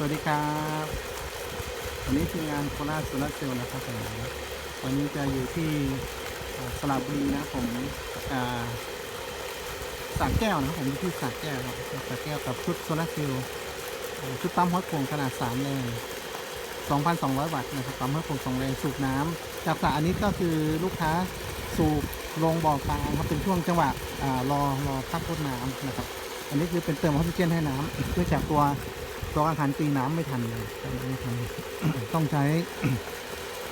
สวัสดีครับวันนี้ทีมงานโคราชโซลาเซลล์นะครับผมวันนี้จะอยู่ที่สระบุรีนะผมอ่าสระแก้วนะผมอยู่ที่สระแก้วครับสระแก้วกับชุดโซลาเซลล์ชุดปั๊มฮอตโคงขนาด3แรง2,200 วัตต์นะครับปั๊มฮอตโคง2แรงสูบน้ำจากสระอันนี้ก็คือลูกค้าสูบลงบ่อกลางครับเป็นช่วงจังหวะรอรอพักรดน้ำนะครับ อันนี้คือเป็นเติมออกซิเจนให้น้ำเนื่อจากตัว ตัวอาหารตีน้ำไม่ทันเลยไม่ทันต้องใช้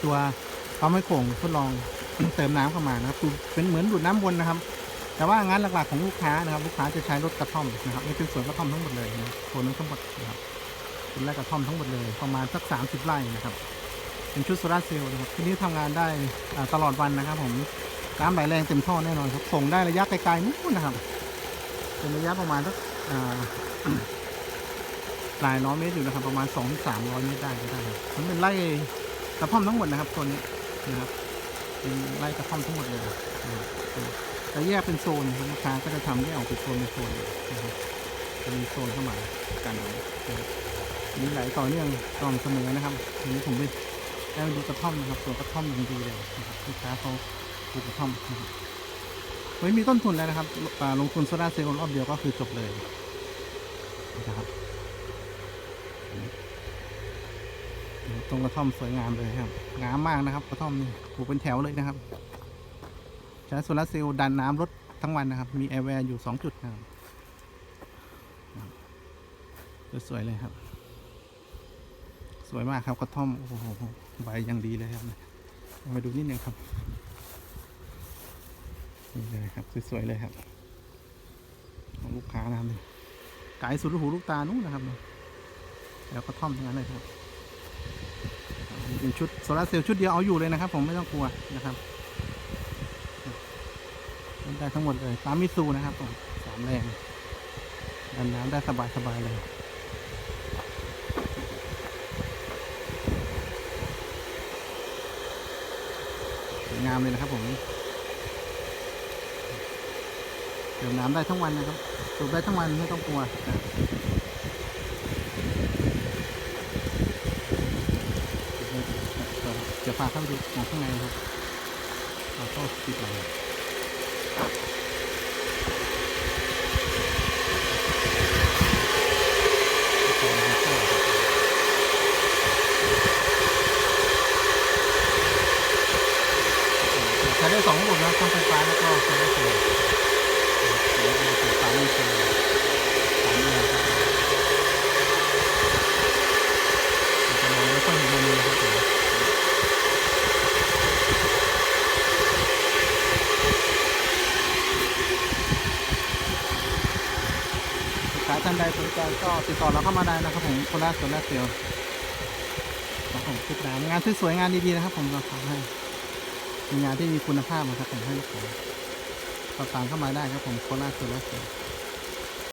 ตัวปั๊มไม้โขงทดลองเติมน้ำเข้ามานะครับคือเป็นเหมือนดูดน้ำวนนะครับ แต่ว่างานหลักๆของลูกค้านะครับ ลูกค้าจะใช้รถกระท่อมนะครับนี่เป็นสวนกระท่อมทั้งหมดเลยนะโซนนั้นทั้งหมดนะครับเป็นไร่กระท่อมทั้งหมดเลยประมาณสัก30ไร่นะครับ เป็นชุดโซลาเซลล์นะครับ ที่นี้ทำงานได้ตลอดวันนะครับ ผมน้ำไหลแรงเต็มท่อแน่นอนครับส่งได้ระยะไกลๆนู้นนะครับ เป็นระยะประมาณสัก หลายร้อยเมตรอยู่นะครับ ประมาณ2องสามร้อยเมตรได้ก็ได้ครับมันเป็นไร่กระท่อมทั้งหมดนะครับตัวนี้นะครับ เป็นไร่กระท่อมทั้งหมดเลยนะแต่แยกเป็นโซนนะครับลูกค้าก็จะทำแยกออกเป็นโซนเป็นโซนนะครับจะมีโซนเข้ามากันนะครับมีไหลต่อเนื่องตอมเสมอนะครับทีนี้ผมไปได้ดูกระท่อมนะครับตัวกระท่อมอย่างดีเลยนะครับลูกค้าเขาปลูกกระท่อมนะครับไม่มีต้นทุนแล้วนะครับลงทุนโซลาร์เซลล์รอบเดียวก็คือจบเลยนะครับ ตรง กระท่อมสวยงามเลยครับงามมากนะครับกระท่อมนี่ปลูกเป็นแถวเลยนะครับ ใช้โซลาร์เซลล์ดันน้ำรถทั้งวันนะครับ มีแอร์แวร์อยู่สองจุดนะครับสวยๆเลยครับ สวยมากครับกระท่อมโอ้โหใบยังดีเลยครับมาดูนิดนึงครับนี่เลยครับสวยๆเลยครับ ของลูกค้านะครับไกลสุดลูกหูลูกตานู้นนะครับแล้วกระท่อมทั้งนั้นเลยครับ เป็นชุดโซลาร์เซลล์ชุดเดียวเอาอยู่เลยนะครับ ผมไม่ต้องกลัวนะครับได้ทั้งหมดเลยตามมิซูนะครับผมสามแรงดันน้ำได้สบายสบายๆเลยสวยงามเลยนะครับผมเติมน้ำได้ทั้งวันนะครับ สูบได้ทั้งวันไม่ต้องกลัวนะ เดี๋ยวพาเข้าไปดูข้างในนะครับเราเข้าปิดเลยใช้ได้สองระบบนะทั้งไฟฟ้าแล้วก็เซลาร์เซลล์เดี๋ยวเราจะตามนี้คือตามนี้นะครับเราจะมองไม่ค่อยเห็นมุมนี้นะครับผม ลูกค้า ท่านใดสนใจก็ติดต่อเราเข้ามาได้นะครับผมโคราชโซลาร์เซลล์ครับผมติดตามงานสวยๆงานดีๆนะครับ ผมเราทำให้มีงานที่มีคุณภาพนะครับผมให้ลูกค้าติดตามเข้ามาได้ครับผมโคราชโซลาร์เซลล์